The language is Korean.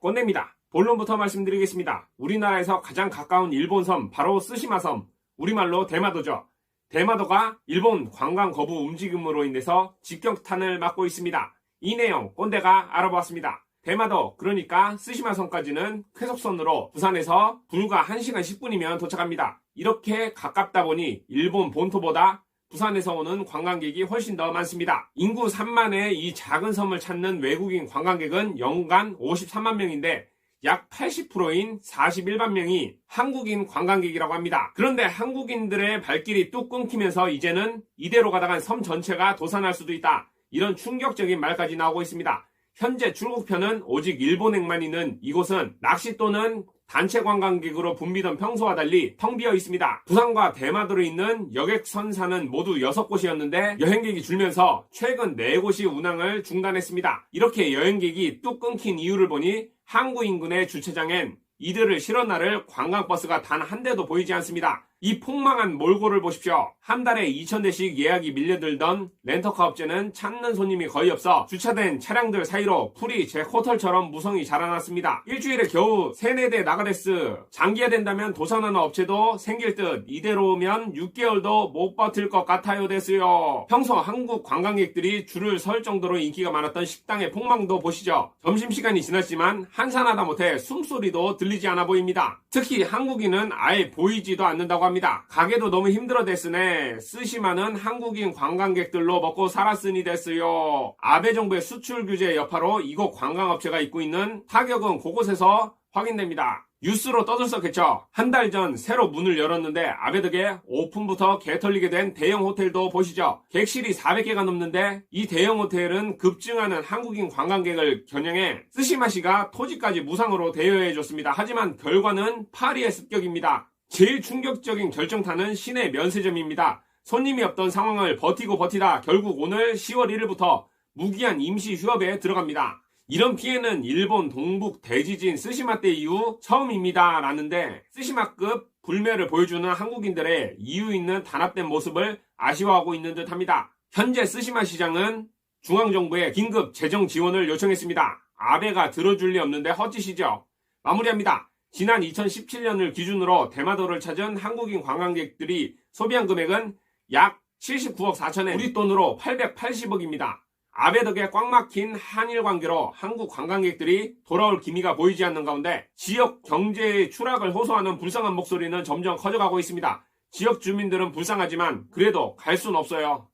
꼰대입니다. 본론부터 말씀드리겠습니다. 우리나라에서 가장 가까운 일본 섬 바로 쓰시마 섬, 우리말로 대마도죠. 대마도가 일본 관광 거부 움직임으로 인해서 직격탄을 맞고 있습니다. 이 내용 꼰대가 알아보았습니다. 대마도 그러니까 쓰시마 섬까지는 쾌속선으로 부산에서 불과 1시간 10분이면 도착합니다. 이렇게 가깝다 보니 일본 본토보다 부산에서 오는 관광객이 훨씬 더 많습니다. 인구 3만의 이 작은 섬을 찾는 외국인 관광객은 연간 53만 명인데 약 80%인 41만 명이 한국인 관광객이라고 합니다. 그런데 한국인들의 발길이 뚝 끊기면서 이제는 이대로 가다간 섬 전체가 도산할 수도 있다. 이런 충격적인 말까지 나오고 있습니다. 현재 출국편은 오직 일본행만 있는 이곳은 낚시 또는 단체 관광객으로 붐비던 평소와 달리 텅 비어 있습니다. 부산과 대마도로 있는 여객선사는 모두 6곳이었는데 여행객이 줄면서 최근 4곳이 운항을 중단했습니다. 이렇게 여행객이 뚝 끊긴 이유를 보니 항구 인근의 주차장엔 이들을 실어 나를 관광버스가 단 한 대도 보이지 않습니다. 이 폭망한 몰골을 보십시오. 한 달에 2,000대씩 예약이 밀려들던 렌터카 업체는 찾는 손님이 거의 없어 주차된 차량들 사이로 풀이 제 호텔처럼 무성이 자라났습니다. 일주일에 겨우 3, 4대 나가데스. 장기화된다면 도산하는 업체도 생길 듯 이대로면 6개월도 못 버틸 것 같아요 됐어요. 평소 한국 관광객들이 줄을 설 정도로 인기가 많았던 식당의 폭망도 보시죠. 점심시간이 지났지만 한산하다 못해 숨소리도 들리지 않아 보입니다. 특히 한국인은 아예 보이지도 않는다고 합니다. 가게도 너무 힘들어 됐으네. 쓰시마는 한국인 관광객들로 먹고 살았으니 됐어요. 아베 정부의 수출 규제 여파로 이곳 관광업체가 입고 있는 타격은 곳곳에서 확인됩니다. 뉴스로 떠들썩했죠. 한 달 전 새로 문을 열었는데 아베 덕에 오픈부터 개털리게 된 대형 호텔도 보시죠. 객실이 400개가 넘는데 이 대형 호텔은 급증하는 한국인 관광객을 겨냥해 스시마시가 토지까지 무상으로 대여해 줬습니다. 하지만 결과는 파리의 습격입니다. 제일 충격적인 결정타는 시내 면세점입니다. 손님이 없던 상황을 버티고 버티다 결국 오늘 10월 1일부터 무기한 임시 휴업에 들어갑니다. 이런 피해는 일본 동북 대지진 쓰시마 때 이후 처음입니다. 라는데 쓰시마급 불매를 보여주는 한국인들의 이유 있는 단합된 모습을 아쉬워하고 있는 듯 합니다. 현재 쓰시마 시장은 중앙정부에 긴급 재정 지원을 요청했습니다. 아베가 들어줄 리 없는데 헛짓이죠. 마무리합니다. 지난 2017년을 기준으로 대마도를 찾은 한국인 관광객들이 소비한 금액은 약 79억 4천에 우리 돈으로 880억입니다. 아베 덕에 꽉 막힌 한일 관계로 한국 관광객들이 돌아올 기미가 보이지 않는 가운데 지역 경제의 추락을 호소하는 불쌍한 목소리는 점점 커져가고 있습니다. 지역 주민들은 불쌍하지만 그래도 갈 순 없어요.